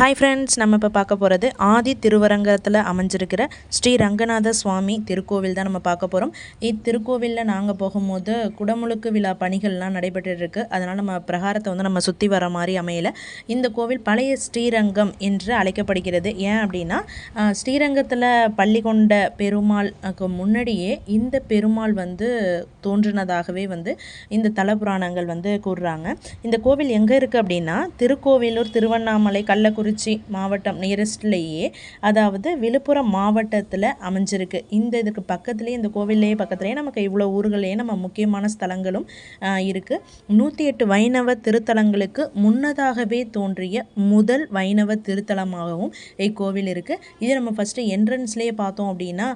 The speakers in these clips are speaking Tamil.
ஹாய் ஃப்ரெண்ட்ஸ் நம்ம இப்போ பார்க்க போகிறது ஆதி திருவரங்கத்தில் அமைஞ்சிருக்கிற ஸ்ரீ ரங்கநாத சுவாமி திருக்கோவில் தான் நம்ம பார்க்க போகிறோம் இத்திருக்கோவிலில் நாங்கள் போகும்போது குடமுழுக்கு விழா பணிகள்லாம் நடைபெற்றுருக்கு. அதனால் நம்ம பிரகாரத்தை வந்து நம்ம சுற்றி வர மாதிரி அமையலை. இந்த கோவில் பழைய ஸ்ரீரங்கம் என்று அழைக்கப்படுகிறது. ஏன் அப்படின்னா ஸ்ரீரங்கத்தில் பள்ளி கொண்ட பெருமாளுக்கு முன்னாடியே இந்த பெருமாள் வந்து தோன்றினதாகவே வந்து இந்த தல புராணங்கள் வந்து கூறுறாங்க. இந்த கோவில் எங்கே இருக்குது அப்படின்னா திருக்கோவிலூர் திருவண்ணாமலை கள்ளக்குறி திருச்சி மாவட்டம் நியரஸ்ட்லேயே அதாவது விழுப்புரம் மாவட்டத்தில் அமைஞ்சிருக்கு. இந்த இதுக்கு பக்கத்துலேயே இந்த கோவில்லையே பக்கத்துலேயே நமக்கு இவ்வளோ ஊர்களையே நம்ம முக்கியமான ஸ்தலங்களும் இருக்குது நூற்றி எட்டு வைணவ திருத்தலங்களுக்கு முன்னதாகவே தோன்றிய முதல் வைணவ திருத்தலமாகவும் இக்கோவில் இருக்குது இது நம்ம ஃபஸ்ட்டு என்ட்ரன்ஸ்லேயே பார்த்தோம் அப்படின்னா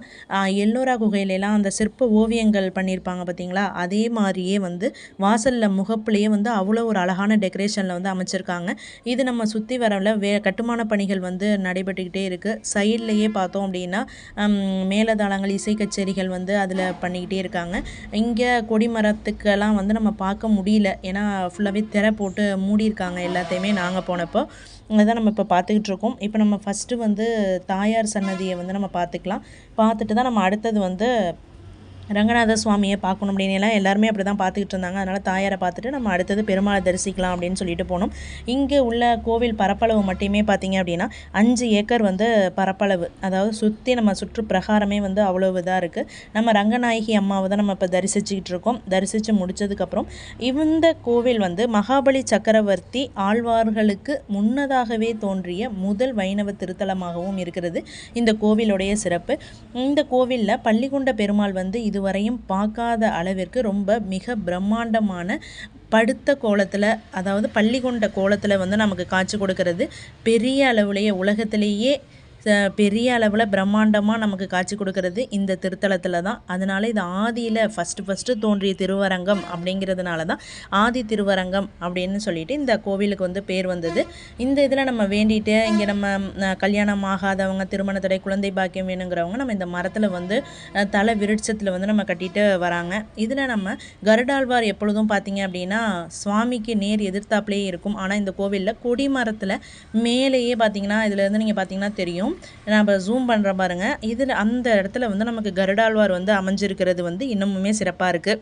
எல்லோரா குகையிலலாம் அந்த சிற்ப ஓவியங்கள் பண்ணியிருப்பாங்க பார்த்தீங்களா? அதே மாதிரியே வந்து வாசலில் முகப்புலேயே வந்து அவ்வளோ ஒரு அழகான டெக்கரேஷனில் வந்து அமைச்சிருக்காங்க. இது நம்ம சுற்றி வரவில் வே கட்டுமான பணிகள் வந்து நடைபெற்றுக்கிட்டே இருக்குது சைட்லேயே பார்த்தோம் அப்படின்னா மேலதாளங்கள் இசை கச்சேரிகள் வந்து அதில் பண்ணிக்கிட்டே இருக்காங்க. இங்கே கொடிமரத்துக்கெல்லாம் வந்து நம்ம பார்க்க முடியல. ஏன்னா ஃபுல்லாகவே திரை போட்டு மூடியிருக்காங்க எல்லாத்தையுமே நாங்கள் போனப்போ. அதுதான் நம்ம இப்போ பார்த்துக்கிட்டு இருக்கோம். இப்போ நம்ம ஃபஸ்ட்டு வந்து தாயார் சன்னதியை வந்து நம்ம பார்த்துக்கலாம். பார்த்துட்டு தான் நம்ம அடுத்தது வந்து ரங்கநாத சுவாமியை பார்க்கணும் அப்படின்னு எல்லாம் எல்லாருமே அப்படி தான் பார்த்துக்கிட்டு இருந்தாங்க. அதனால் தாயாரை பார்த்துட்டு நம்ம அடுத்தது பெருமாளை தரிசிக்கலாம் அப்படின்னு சொல்லிட்டு போனோம். இங்கே உள்ள கோவில் பரப்பளவு மட்டுமே பார்த்திங்க அப்படின்னா அஞ்சு ஏக்கர் வந்து பரப்பளவு. அதாவது சுற்றி நம்ம சுற்று பிரகாரமே வந்து அவ்வளோ இதாக இருக்குது நம்ம ரங்கநாயகி அம்மாவை தான் நம்ம இப்போ தரிசிச்சுக்கிட்டு இருக்கோம். தரிசித்து முடித்ததுக்கப்புறம் இந்த கோவில் வந்து மகாபலி சக்கரவர்த்தி ஆழ்வார்களுக்கு முன்னதாகவே தோன்றிய முதல் வைணவ திருத்தலமாகவும் இருக்கிறது. இந்த கோவிலுடைய சிறப்பு. இந்த கோவிலில் பள்ளிகொண்ட பெருமாள் வந்து இதுவரையும் பார்க்காத அளவிற்கு ரொம்ப மிக பிரம்மாண்டமான படுத்த கோலத்தில் அதாவது பள்ளி கொண்ட கோலத்தில் வந்து நமக்கு காட்சி கொடுக்கறது. பெரிய அளவுலேயே உலகத்திலேயே பெரிய அளவில் பிரம்மாண்டமாக நமக்கு காட்சி கொடுக்கறது இந்த திருத்தலத்தில் தான். அதனால் இது ஆதியில் ஃபஸ்ட்டு ஃபஸ்ட்டு தோன்றிய திருவரங்கம் அப்படிங்கிறதுனால தான் ஆதி திருவரங்கம் அப்படின்னு சொல்லிட்டு இந்த கோவிலுக்கு வந்து பேர் வந்தது. இந்த இதில் நம்ம வேண்டிட்டு இங்கே நம்ம கல்யாணம் ஆகாதவங்க திருமண தடை குழந்தை பாக்கியம் வேணுங்கிறவங்க நம்ம இந்த மரத்தில் வந்து தலை விருட்சத்தில் வந்து நம்ம கட்டிட்டு வராங்க. இதில் நம்ம கருடாழ்வார் எப்பொழுதும் பார்த்தீங்க அப்படின்னா சுவாமிக்கு நேர் எதிர்த்தாப்புலேயே இருக்கும். ஆனால் இந்த கோவிலில் கொடி மரத்தில் மேலேயே பார்த்தீங்கன்னா இதுலேருந்து நீங்கள் பார்த்தீங்கன்னா தெரியும். நான் ஜூம் பண்ணுற பாருங்கள் இதில் அந்த இடத்துல வந்து நமக்கு கருடாழ்வார் வந்து அமைஞ்சிருக்கிறது வந்து இன்னமுமே சிறப்பாக இருக்குது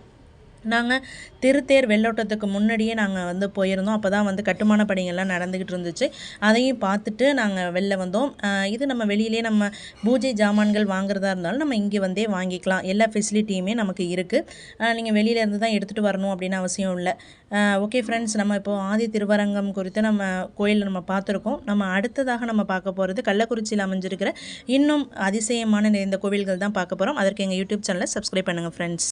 நாங்கள் திருத்தேர் வெள்ளோட்டத்துக்கு முன்னாடியே நாங்கள் வந்து போயிருந்தோம். அப்போ தான் வந்து கட்டுமான பணிகள்லாம் நடந்துக்கிட்டு இருந்துச்சு. அதையும் பார்த்துட்டு நாங்கள் வெளில வந்தோம். இது நம்ம வெளியிலே நம்ம பூஜை ஜாமான்கள் வாங்குறதா இருந்தாலும் நம்ம இங்கே வந்தே வாங்கிக்கலாம். எல்லா ஃபெசிலிட்டியுமே நமக்கு இருக்குது நீங்கள் வெளியிலேருந்து தான் எடுத்துகிட்டு வரணும் அப்படின்னு அவசியம் இல்லை. ஓகே ஃப்ரெண்ட்ஸ் நம்ம இப்போது ஆதி திருவரங்கம் குறித்து நம்ம கோயிலில் நம்ம பார்த்துருக்கோம். நம்ம அடுத்ததாக நம்ம பார்க்க போகிறது கள்ளக்குறிச்சியில் அமைஞ்சிருக்கிற இன்னும் அதிசயமான நிறைந்த கோவில்கள் தான் பார்க்க போகிறோம் அதற்கு எங்கள் யூடியூப் சேனலை சப்ஸ்கிரைப் பண்ணுங்கள் ஃப்ரெண்ட்ஸ்